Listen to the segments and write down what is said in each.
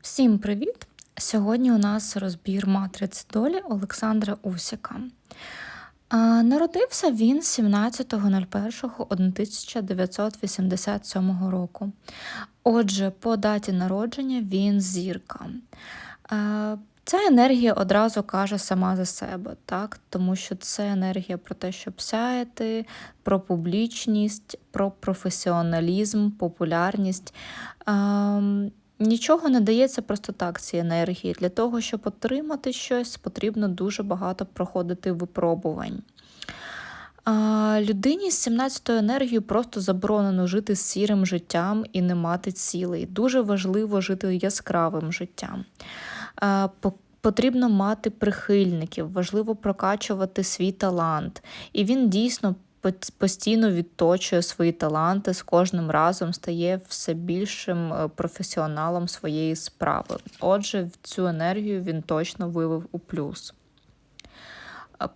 Всім привіт! Сьогодні у нас розбір матриць долі Олександра Усіка. Народився він 17.01.1987 року. Отже, по даті народження він зірка. Ця енергія одразу каже сама за себе, так? тому що це енергія про те, щоб сяяти, про публічність, про професіоналізм, популярність. Нічого не дається просто так цій енергії. Для того, щоб отримати щось, потрібно дуже багато проходити випробувань. А, Людині з 17-ю енергією просто заборонено жити сірим життям і не мати цілей. Дуже важливо жити яскравим життям. А, Потрібно мати прихильників, важливо прокачувати свій талант. І він дійсно постійно відточує свої таланти, з кожним разом стає все більшим е, професіоналом своєї справи. Отже, цю енергію він точно вивив у плюс.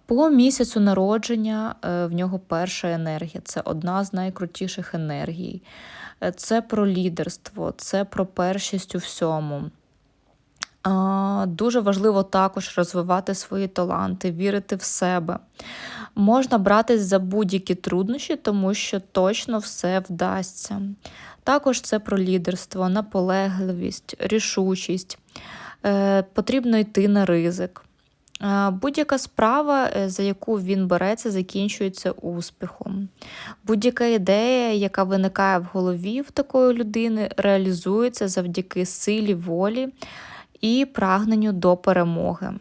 По місяцю народження е, в нього перша енергія це одна з найкрутіших енергій. Е, це про лідерство, це про першість у всьому. Дуже важливо також розвивати свої таланти, вірити в себе. Можна братись за будь-які труднощі, тому що точно все вдасться. Також це про лідерство, наполегливість, рішучість. Е, Потрібно йти на ризик. Е, будь-яка справа, е, за яку він береться, закінчується успіхом. Будь-яка ідея, яка виникає в голові в такої людини, реалізується завдяки силі волі і прагненню до перемоги.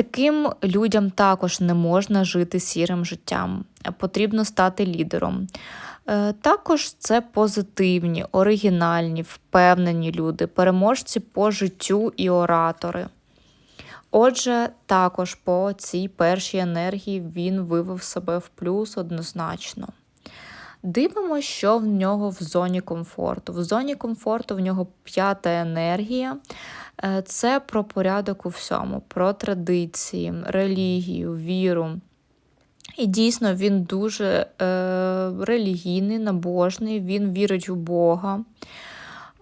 Таким людям також не можна жити сірим життям, потрібно стати лідером. Е, також це позитивні, оригінальні, впевнені люди, переможці по життю і оратори. Отже, також по цій першій енергії він вивив себе в плюс однозначно. Дивимося, що в нього в зоні комфорту. В зоні комфорту в нього п'ята енергія. Е, це про порядок у всьому, про традиції, релігію, віру. І дійсно він дуже е, релігійний, набожний, він вірить у Бога.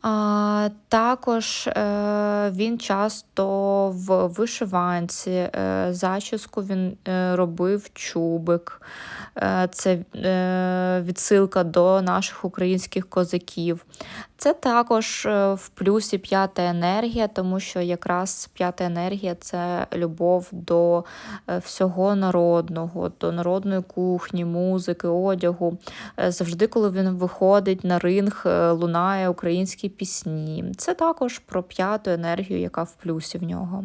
А, Також е, він часто в вишиванці, е, зачіску він е, робив чубик. Е, це е, відсилка до наших українських козаків. Це також е, в плюсі п'ята енергія, тому що якраз п'ята енергія це любов до всього народного, до народної кухні, музики, одягу. Завжди, коли він виходить на ринг, лунає українські пісні. Це також про п'яту енергію, яка в плюсі в нього.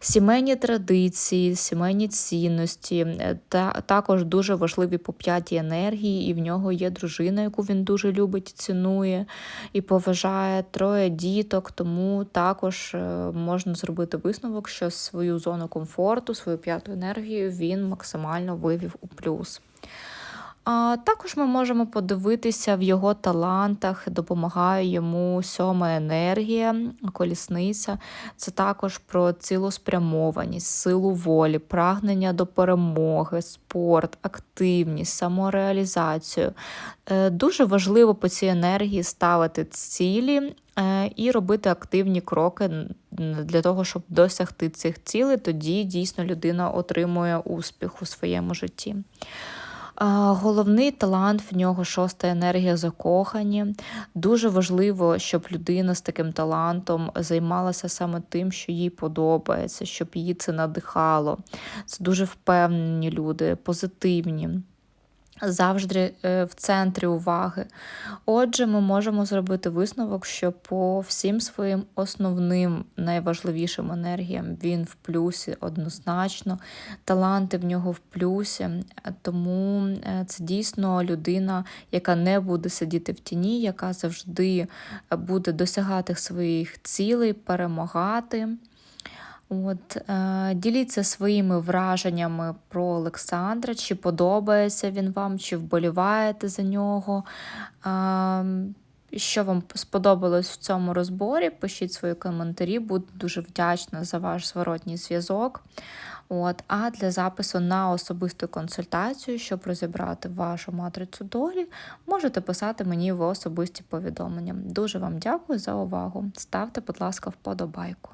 Сімейні традиції, сімейні цінності, та також дуже важливі по п'ятій енергії, і в нього є дружина, яку він дуже любить, і цінує і поважає троє діток, тому також е, можна зробити висновок, що свою зону комфорту, свою п'яту енергію він максимально вивів у плюс. А Також ми можемо подивитися в його талантах, допомагає йому сьома енергія, колісниця. Це також про цілоспрямованість, силу волі, прагнення до перемоги, спорт, активність, самореалізацію. Е, дуже важливо по цій енергії ставити цілі е, і робити активні кроки для того, щоб досягти цих цілей. Тоді дійсно людина отримує успіх у своєму житті. Головний талант в нього шоста енергія закохані. Дуже важливо, щоб людина з таким талантом займалася саме тим, що їй подобається, щоб її це надихало. Це дуже впевнені люди, позитивні завжди е, в центрі уваги. Отже, ми можемо зробити висновок, що по всім своїм основним найважливішим енергіям він в плюсі однозначно, таланти в нього в плюсі, тому е, це дійсно людина, яка не буде сидіти в тіні, яка завжди буде досягати своїх цілей, перемагати. От, е, Діліться своїми враженнями про Олександра, чи подобається він вам, чи вболіваєте за нього. Е, що вам сподобалось в цьому розборі? Пишіть свої коментарі, буду дуже вдячна за ваш зворотній зв'язок. От, а для запису на особисту консультацію, щоб розібрати вашу матрицю долі, можете писати мені в особисті повідомлення. Дуже вам дякую за увагу. Ставте, будь ласка, вподобайку.